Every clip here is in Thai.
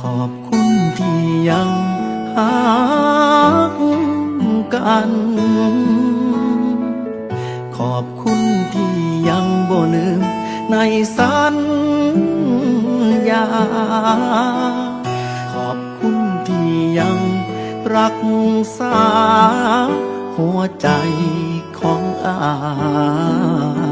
ขอบคุณที่ยังหากัน ขอบคุณที่ยังบ่ลืมในสัญญา ขอบคุณที่ยังรักษาหัวใจของอา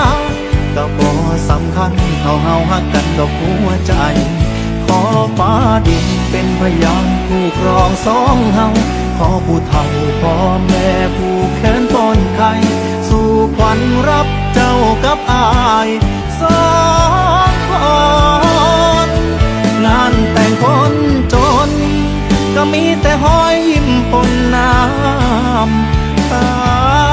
ก็บ่สำคัญ มากกันดอกหัวใจ ขอฟ้าดินเป็นพยานผู้ครองสองเฮาขอผู้เฒ่าพ่อแม่ผู้แขนต้นไข่สู่ขวัญรับเจ้ากับอายสองคนงานแต่งคนจน ก็มีแต่หอยยิ้มปนน้ำตา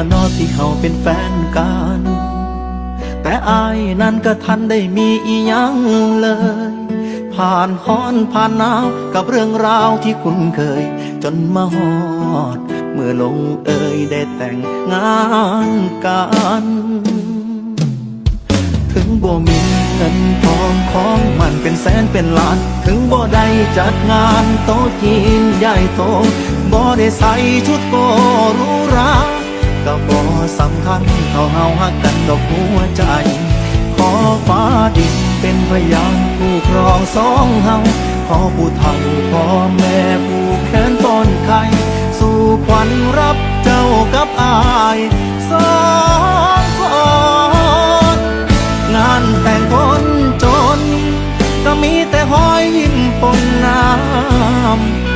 ละนอที่เขาเป็นแฟนกัน แต่อายนั้นก็ทันได้มีอียังเลย ผ่านฮ้อนผ่านหนาวกับเรื่องราวที่คุ้นเคย จนมาฮอด เมื่อลงเอยได้แต่งงานกัน ถึงบ่มีเงินทองของมันเป็นแสนเป็นล้าน ถึงบ่ได้จัดงานโต๊ะจีนใหญ่โตบ่ได้ใส่ชุดโกรูหราก็บ่ สำคัญเท่าเฮาฮักกันดอกหัวใจ ขอฟ้าดินเป็นพยานผู้ครองสองเฮาขอผู้เฒ่าพ่อแม่ผู้แขนต้นไข่สู่ขวัญรับเจ้ากับอายสองคนงานแต่งคนจน ก็มีแต่หอยยิ้มปนน้ำ